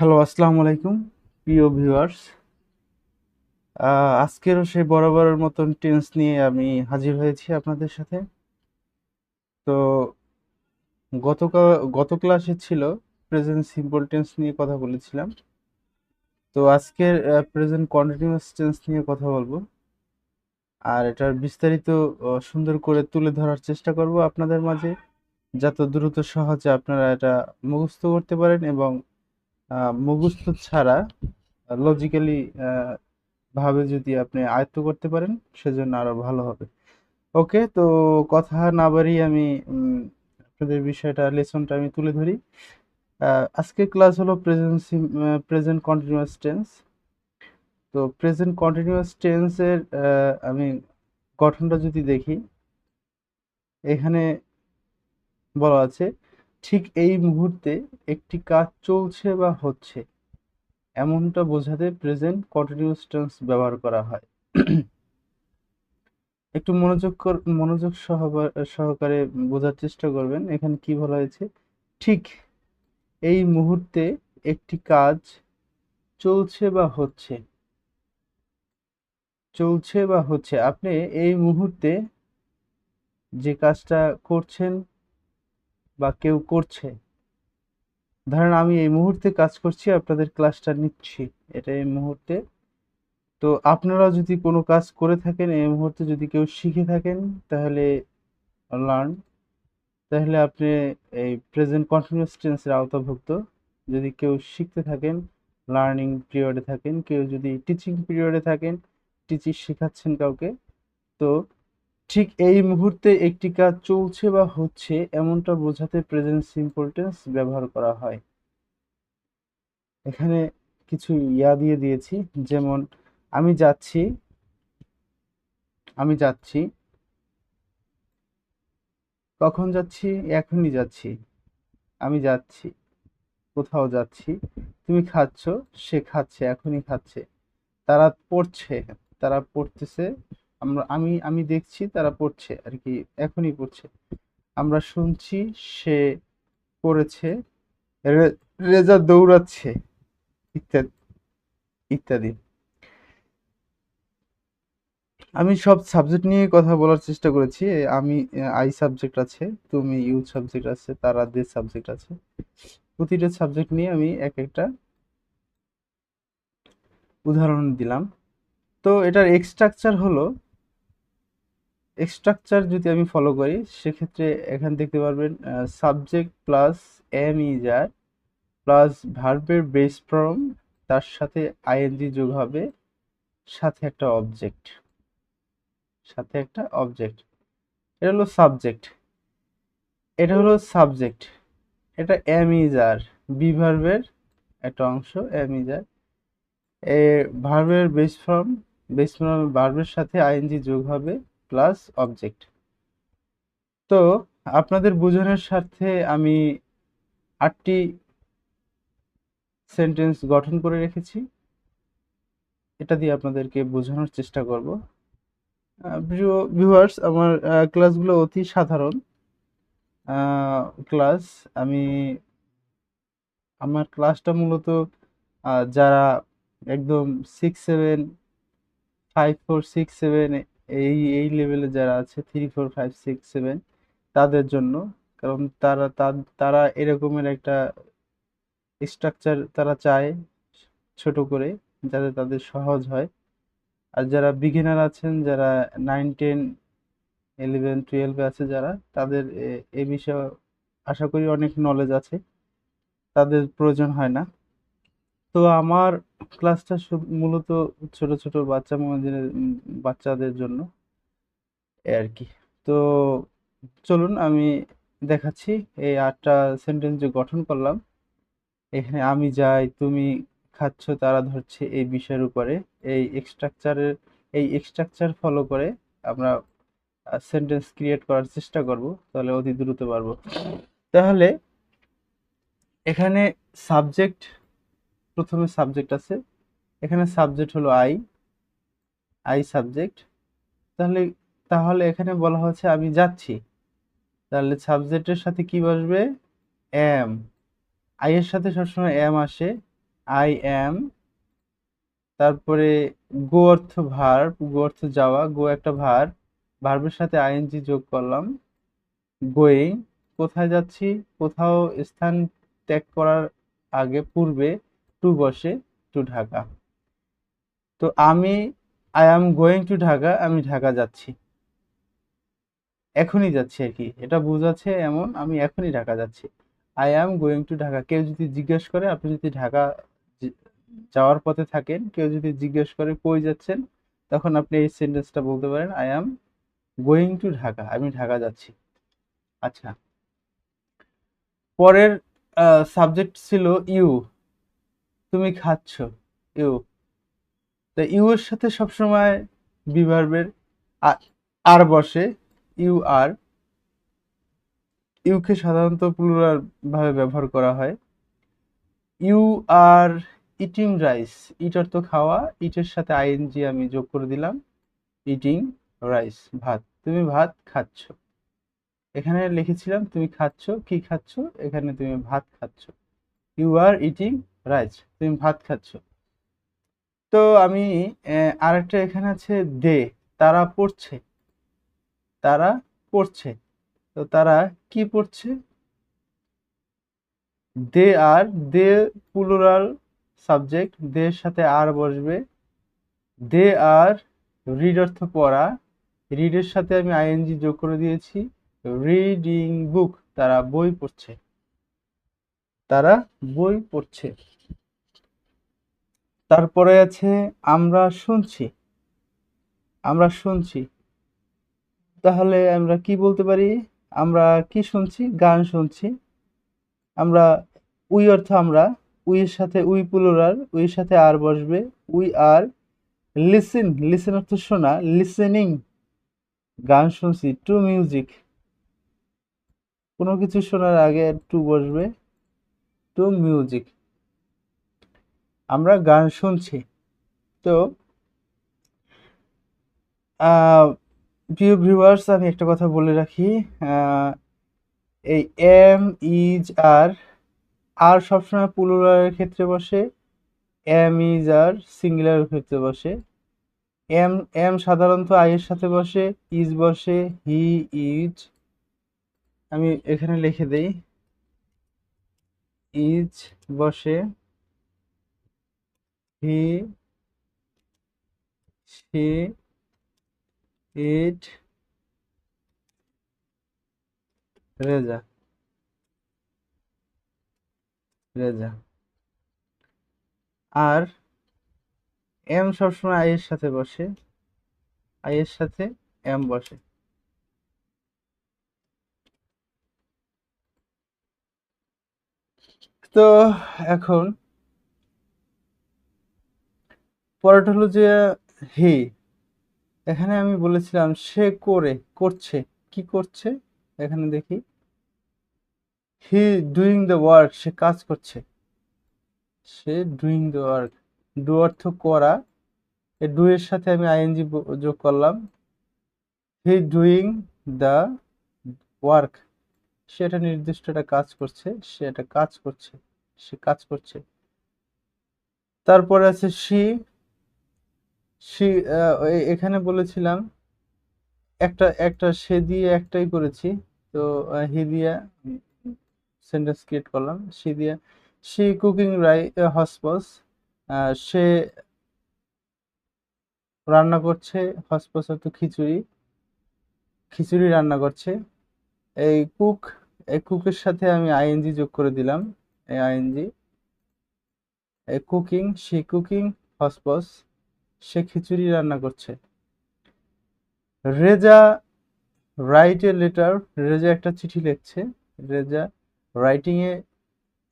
Hello, আসসালামু আলাইকুম, প্রিয় ভিউয়ার্স। আজকেরও সেই বরাবরের মতন টেন্স নিয়ে আমি হাজির হয়েছি আপনাদের সাথে। তো গতকাল গত ক্লাসে ছিল প্রেজেন্ট সিম্পল টেন্স নিয়ে কথা বলেছিলাম। তো আজকের প্রেজেন্ট কন্টিনিউয়াস টেন্স নিয়ে কথা বলব। আর এটার বিস্তারিত সুন্দর করে তুলে ধরার চেষ্টা করব আপনাদের মাঝে, যাতে দ্রুত সহজে আপনারা এটা মুখস্থ করতে পারেন এবং মুখস্থ ছাড়া লজিক্যালি ভাবে যদি আপনি আয়ত্ত করতে পারেন সেজন্য আরও ভালো হবে। ওকে তো কথা না বাড়িয়ে আমি আপনাদের বিষয়টা লেসনটা আমি তুলে ধরি। আহ, আজকের ক্লাস হলো প্রেজেন্ট প্রেজেন্ট কন্টিনিউয়াস টেন্স তো প্রেজেন্ট কন্টিনিউয়াস টেন্সের আমি গঠনটা যদি দেখি এখানে বলা আছে ঠিক এই মুহূর্তে একটি কাজ চলছে বা হচ্ছে, এমনটা বোঝাতে প্রেজেন্ট কন্টিনিউয়াস টেন্স ব্যবহার করা হয়। একটু মনোযোগ মনোযোগ সহকারে বোঝার চেষ্টা করবেন, এখানে কি বলা হয়েছে? ঠিক এই মুহূর্তে একটি কাজ চলছে বা হচ্ছে, চলছে বা হচ্ছে। আপনি এই মুহূর্তে যে কাজটা করছেন বা কেউ করছে। ধরেন আমি এই মুহূর্তে কাজ করছি, আপনাদের ক্লাসটা নিচ্ছি এটা এই মুহূর্তে। তো আপনারা যদি কোনো কাজ করে থাকেন, এই মুহূর্তে যদি কেউ শিখে থাকেন, তাহলে লার্ন তাহলে আপনি এই প্রেজেন্ট কন্টিনিউয়াস টেন্সের আওতাভুক্ত। যদি কেউ শিখতে থাকেন লার্নিং পিরিয়ডে থাকেন, কেউ যদি টিচিং পিরিয়ডে থাকেন টিচিং শেখাচ্ছেন কাউকে, তো ঠিক এই মুহূর্তে একটি কাজ চলছে বা হচ্ছে এমনটা বোঝাতে প্রেজেন্ট সিম্পল টেন্স ব্যবহার করা হয়। এখানে কিছু ইয়া দিয়ে দিয়েছি, যেমন আমি যাচ্ছি আমি যাচ্ছি, কখন যাচ্ছি, এখনই যাচ্ছি, আমি যাচ্ছি, কোথাও যাচ্ছি, তুমি খাচ্ছ, সে খাচ্ছে, এখনই খাচ্ছে, তারা পড়ছে, তারা পড়তেছে আমরা, আমি আমি দেখছি তারা পড়ছে, আর কি এখনই পড়ছে। আমরা শুনছি সে রে- রেজা দৌড়াচ্ছে, ইত্যাদি ইত্যাদি। আমি সব সাবজেক্ট নিয়ে কথা বলার চেষ্টা করেছি, আমি আই সাবজেক্ট আছে, তুমি ইউ সাবজেক্ট আছে, তারা দে সাবজেক্ট আছে। প্রতিটা সাবজেক্ট নিয়ে আমি এক একটা উদাহরণ দিলাম। তো এটার এক্সট্রাকচার হলো স্ট্রাকচার যদি আমি ফলো করি, সেক্ষেত্রে এখানে দেখতে পারবেন subject plus am is are plus ভার্বের বেস ফর্ম তার সাথে আইএনজি যোগ হবে, সাথে একটা অবজেক্ট সাথে একটা অবজেক্ট এটা হলো সাবজেক্ট এটা হলো সাবজেক্ট এটা এম ইজ আর বি ভার্বের একটা অংশ এম ইজ আর এ ভার্বের বেস ফর্ম বেস ফর্ম ভার্বের সাথে আইএনজি যোগ হবে প্লাস অবজেক্ট তো আপনাদের বোঝানোর স্বার্থে আমি আটটি সেন্টেন্স গঠন করে রেখেছি। এটা দিয়ে আপনাদেরকে বোঝানোর চেষ্টা করব। প্রিয় ভিউয়ার্স আমার ক্লাসগুলো অতি সাধারণ। ক্লাস আমি, আমার ক্লাসটা মূলত যারা একদম six seven five four six seven এই এই লেভেলে যারা আছে three four five six seven তাদের জন্য। কারণ তারা তারা এরকমের একটা স্ট্রাকচার তারা চায় ছোট করে, যাতে তাদের সহজ হয়। আর যারা বিগিনার আছেন, যারা নাইন টেন ইলেভেন টুয়েলভে আছে যারা, তাদের এ বিষয়ে আশা করি অনেক নলেজ আছে। তাদের প্রয়োজন হয় না। তো আমার ক্লাসটা মূলত ছোট ছোট বাচ্চা বাচ্চাদের জন্য আর কি। তো চলুন আমি দেখাচ্ছি এই আটটা সেন্টেন্স যে গঠন করলাম। এখানে আমি যাই, তুমি খাচ্ছ, তারা ধরছে এই বিষয়ের উপরে। এই স্ট্রাকচারের এই স্ট্রাকচার ফলো করে আমরা সেন্টেন্স ক্রিয়েট করার চেষ্টা করব, তাহলে অতি দ্রুত পারব। তাহলে এখানে সাবজেক্ট প্রথমে সাবজেক্ট আছে। এখানে সাবজেক্ট হলো আই আই সাবজেক্ট তাহলে তাহলে এখানে বলা হচ্ছে আমি যাচ্ছি। তাহলে সাবজেক্টের সাথে কি বসবে? এম আই এর সাথে সবসময় এম আসে। আই এম তারপরে গো অর্থ ভার্ব গো অর্থ যাওয়া গো একটা ভার্ব ভার্বের সাথে আইএনজি যোগ করলাম। গোয়িং কোথায় যাচ্ছি? কোথাও স্থান ত্যাগ করার আগে, পূর্বে টু বসে টু ঢাকা। তো আমি I am going to Dhaka, আমি ঢাকা যাচ্ছি। এখনই যাচ্ছি আর কি। এটা বোঝাচ্ছে এমন, আমি এখনই ঢাকা যাচ্ছি। I am going to Dhaka. কেউ যদি জিজ্ঞেস করে, আপনি যদি ঢাকা যাওয়ার পথে থাকেন, কেউ যদি জিজ্ঞেস করে কই যাচ্ছেন, তখন আপনি এই সেন্টেন্সটা বলতে পারেন I am going to Dhaka, আমি ঢাকা যাচ্ছি। আচ্ছা। পরের সাবজেক্ট ছিল ইউ তুমি খাচ্ছ, ইউ। তো ইউ এর সাথে সবসময় বিভার্বের আর বসে, ইউ আর। ইউকে সাধারণত প্লুরাল ভাবে ব্যবহার করা হয়। You are eating rice eat অর্থ খাওয়া, ইটের সাথে আইএনজি আমি যোগ করে দিলাম, ইটিং রাইস, ভাত। তুমি ভাত খাচ্ছ। এখানে লিখেছিলাম, তুমি খাচ্ছ, কি খাচ্ছ? এখানে তুমি ভাত খাচ্ছ। ইউ আর ইটিং রাইস তুমি ভাত খাচ্ছ। তো আমি আরেকটা এখানে আছে দে, তারা পড়ছে। তারা পড়ছে। তো তারা কি পড়ছে? দে আর, দে প্লুরাল সাবজেক্ট দের সাথে আর বসবে। দে আর রিড অর্থ পড়া। রিডের সাথে আমি আইএনজি যোগ করে দিয়েছি। রিডিং বুক তারা বই পড়ছে। তারা বই পড়ছে। তারপরে আছে, আমরা শুনছি। আমরা শুনছি। তাহলে আমরা কি বলতে পারি? আমরা কি শুনছি? গান শুনছি। আমরা, উই অর্থ আমরা, উইয়ের সাথে উই প্লুরাল, উইয়ের সাথে আর বসবে, উই আর লিসেন লিসেন অর্থ শোনা, লিসেনিং। গান শুনছি টু মিউজিক। কোনো কিছু শোনার আগে টু বসবে। টু মিউজিক আমরা গান শুনছি। তো প্রিয় ভিউয়ার্স আমি একটা কথা বলে রাখি। এই এম ইজ আর আর সবসময় প্লুরালের ক্ষেত্রে বসে এম ইজ আর সিঙ্গুলারের ক্ষেত্রে বসে। এম এম সাধারণত আই এর সাথে বসে ইজ বসে হি ইজ আমি এখানে লিখে দেই। ইজ বসে, he, she it Reza Reza. Are am সবসময় আই এর সাথে বসে আই এর সাথে এম বসে। তো এখন পরেরটা হলো যে, হি, এখানে আমি বলেছিলাম সে করে, করছে। কি করছে? এখানে দেখি। হি ডুইং দ্য ওয়ার্ক, সে কাজ করছে। সে ডুইং দ্য ওয়ার্ক। ডু অর্থ করা। এই ডু এর সাথে আমি আইএনজি যোগ করলাম। He doing the work. সে একটা নির্দিষ্ট একটা কাজ করছে, সে একটা কাজ করছে, সে কাজ করছে। তারপরে আছে সি সি এখানে বলেছিলাম, একটা একটা সে দিয়ে একটাই করেছি, তো হি দিয়া সেন্টেন্স ক্রিয়েট করলাম, সে দিয়া, সি কুকিং রাই হসপস সে রান্না করছে হসপস অর্থ খিচুড়ি খিচুড়ি রান্না করছে, এই কুক কুকের সাথে আমি আইএনজি যোগ করে দিলাম এই আইএনজি কুকিং, সে কুকিং হসপস সে খিচুড়ি রান্না করছে। Reza write a letter, Reza একটা চিঠি লিখছে, Reza writing a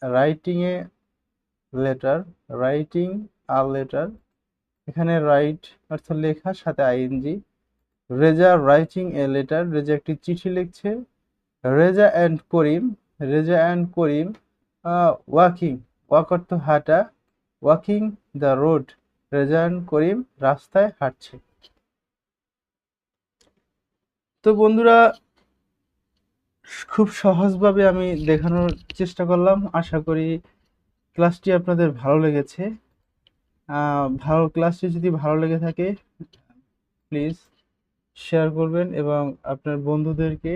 writing a letter, writing a letter, এখানে রাইট অর্থ লেখা, সাথে ING Reza writing a letter, Reza একটি চিঠি লিখছে Reza and Karim, Reza and Karim walking walk অর্থ হাঁটা, walking the road, Reza and Karim রাস্তায় হাঁটছে। তো বন্ধুরা, খুব সহজভাবে আমি দেখানোর চেষ্টা করলাম। আশা করি ক্লাসটি আপনাদের ভালো লেগেছে। ভালো, ক্লাসটি যদি ভালো লেগে থাকে প্লিজ শেয়ার করবেন এবং আপনার বন্ধুদেরকে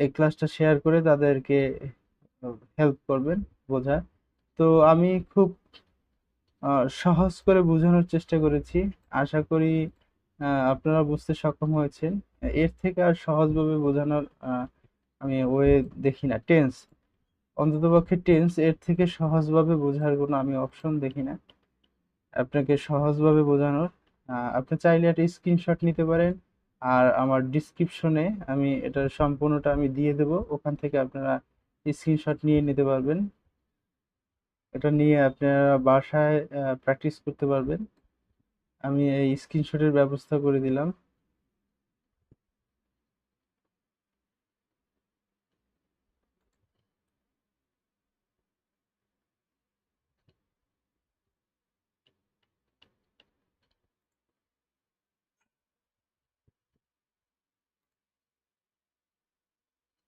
এই ক্লাসটা শেয়ার করে তাদেরকে হেল্প করবেন বোঝা তো আমি খুব সহজ করে বোঝানোর চেষ্টা করেছি। আশা করি আপনারা বুঝতে সক্ষম হয়েছেন। এর থেকে আর সহজভাবে বোঝানোর আমি ওয়ে দেখি না। টেন্স অন্ততপক্ষে টেন্স এর থেকে সহজভাবে বোঝার কোনো আমি অপশন দেখি না। আপনাকে সহজভাবে বোঝানোর আপনি চাইলে একটা স্ক্রিনশট নিতে পারেন। আর আমার ডিসক্রিপশনে আমি এটার সম্পূর্ণটা আমি দিয়ে দেব। ওখান থেকে আপনারা স্ক্রিনশট নিয়ে নিতে পারবেন। এটা নিয়ে আপনারা বাসায় প্র্যাকটিস করতে পারবেন। আমি এই স্ক্রিনশটের ব্যবস্থা করে দিলাম।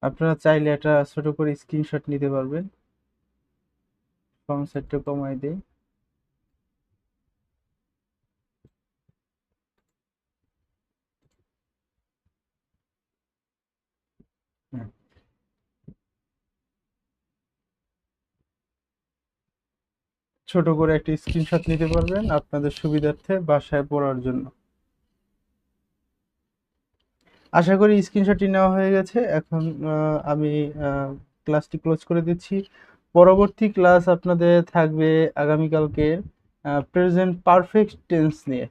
আপনারা চাইলে একটা ছোট করে স্ক্রিনশট নিতে পারবেন ফর্ম সাইজটা কমাই দেই। ছোট করে একটা স্ক্রিনশট নিতে পারবেন আপনাদের সুবিধার্থে বাসায় পড়ার জন্য আশা করি স্ক্রিনশটটি নেওয়া হয়ে গেছে। এখন আমি ক্লাসটি ক্লোজ করে দিচ্ছি। পরবর্তী ক্লাস আপনাদের থাকবে আগামীকালকের প্রেজেন্ট পারফেক্ট টেন্স নিয়ে।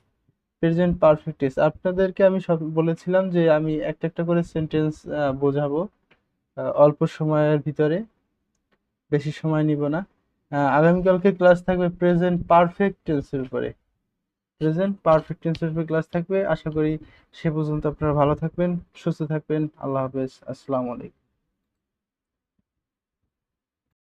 প্রেজেন্ট পারফেক্ট টেন্স আপনাদেরকে আমি সব বলেছিলাম যে আমি একটা একটা করে সেন্টেন্স বোঝাবো অল্প সময়ের ভিতরে। বেশি সময় নিব না। আগামীকালকে ক্লাস থাকবে প্রেজেন্ট পারফেক্ট টেন্সের উপরে। প্রেজেন্ট পারফেক্ট টেন্সের ক্লাস থাকবে। আশা করি সে পর্যন্ত আপনারা ভালো থাকবেন, সুস্থ থাকবেন। আল্লাহ হাফেজ। আসসালামু আলাইকুম।